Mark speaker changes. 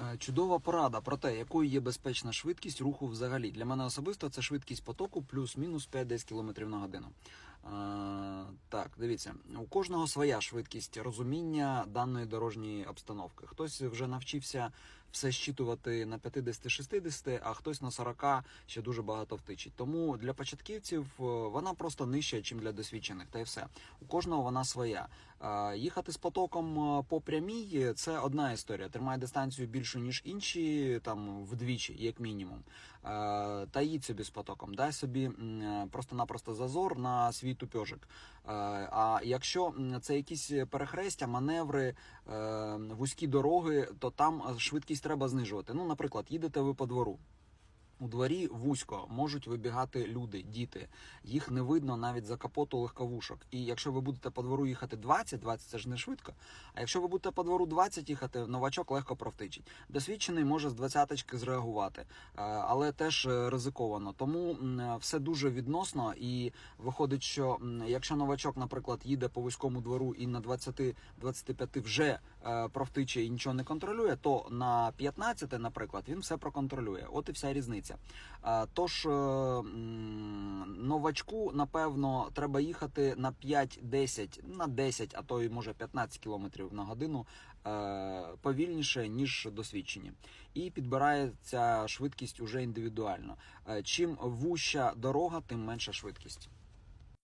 Speaker 1: Е, Чудова порада про те, якою є безпечна швидкість руху взагалі. Для мене особисто це швидкість потоку плюс-мінус 5-10 км на годину. А, так, дивіться, у кожного своя швидкість розуміння даної дорожньої обстановки. Хтось вже навчився все щитувати на 50-60, а хтось на 40 ще дуже багато втичить. Тому для початківців е, вона просто нижча, ніж для досвідчених. Та й все. У кожного вона своя. Е, Їхати з потоком е, по прямій це одна історія. Тримає дистанцію більшу, ніж інші, там вдвічі, як мінімум. Та їдь собі з потоком, дай собі просто-напросто зазор на свій тупьожик. А якщо це якісь перехрестя, маневри, вузькі дороги, то там швидкість треба знижувати. Ну, наприклад, їдете ви по двору. У дворі вузько можуть вибігати люди, діти. Їх не видно навіть за капоту легковушок. І якщо ви будете по двору їхати 20, 20 це ж не швидко. А якщо ви будете по двору 20 їхати, новачок легко провтичить. Досвідчений може з 20-ки зреагувати, е, але теж е, ризиковано. Тому е, все дуже відносно. І виходить, що якщо новачок, наприклад, їде по вузькому двору і на 20-25 вже е, провтиче і нічого не контролює, то на 15, наприклад, він все проконтролює. От і вся різниця. Е, Тож е, новачку, напевно, треба їхати на 5-10, на 10, а то й може 15 км на годину повільніше, ніж досвідчені. І підбирається швидкість уже індивідуально. Чим вуща дорога, тим менша швидкість.